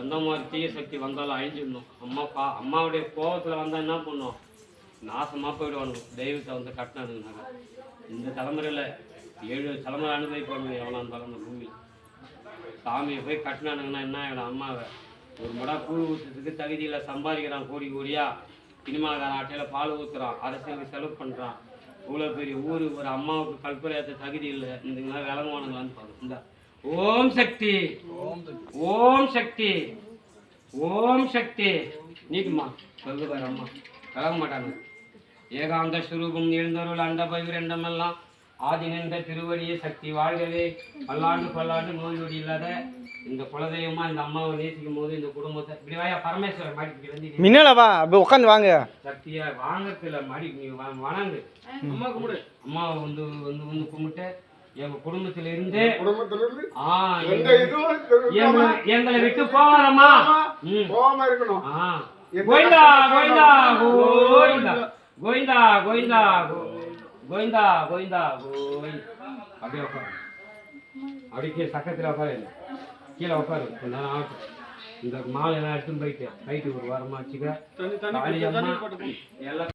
எந்த மாதிரி தீய சக்தி வந்தாலும் அழிஞ்சிடணும். அம்மா பா அம்மாவுடைய கோபத்தில் வந்தால் என்ன பண்ணும்? நாசமாக போயிடுவானுங்க. தெய்வத்தை வந்து கட்டினானுங்கனாக்கா இந்த தலைமுறையில் ஏழு தலைமுறை அனுபவிப்பானுங்க எவ்வளோ இருந்தாலும் அந்த பூமி. சாமியை போய் கட்டினானுங்கன்னா என்ன ஆகிடும் அம்மாவை ஒரு முடா கூழ் ஊற்றுறதுக்கு தகுதியில் சம்பாதிக்கிறான் கோடி கோடியா. சினிமாக்காரன் ஆட்டையில் பால் ஊற்றுறான் அரசியலுக்கு செலவு பண்ணுறான் இவ்வளோ பெரிய ஊர் ஒரு அம்மாவுக்கு கல்பனை ஏற்ற தகுதி இல்லை. இந்த விளங்குவானுங்களான்னு பாருங்க. இந்த. ஓம் சக்தி. ஓம் சக்தி. ஓம் சக்தி. நீக்குமா சொல்லு பாரு அம்மா. கலக மாட்டாங்க. ஏகாந்த சுரூபம் எழுந்தருள் அண்ட பகிரண்டமெல்லாம் ஆதி நின்ற திருவடிய சக்தி வாழ்கவே. பல்லாண்டு பல்லாண்டு நோய் நொடி இல்லாத இந்த குலதெய்வமா இந்த அம்மாவை நேசிக்கும் போது இந்த குடும்பத்தை இப்படி வாயா பரமேஸ்வரர் மாடிக்கு வந்து முன்னால வா அப்படியே உட்காந்து வாங்க. சக்தியா வாங்கத்துல மாடி நீ வணங்கு அம்மா கும்பிடு. அம்மாவை வந்து வந்து வந்து கும்பிட்டு எங்க குடும்பத்திலிருந்து இதுவும் எங்களை- விட்டு போகாதம்மா ம். போகாம இருக்கணும். கோவிந்தா கோவிந்தா கோவிந்தா கோவிந்தா கோவிந்தா கோவிந்தா கோவிந்தா கோவிந்தா அப்படியே உட்காரு. அப்படியே சக்கத்தில் உட்காரு. கீழே உட்காரு. கொஞ்ச நேரம் ஆகட்டும். இந்த மாலை எல்லாம் எடுத்துன்னு போயிட்டு நைட்டு ஒரு வாரமா வச்சுக்க எல்லாம்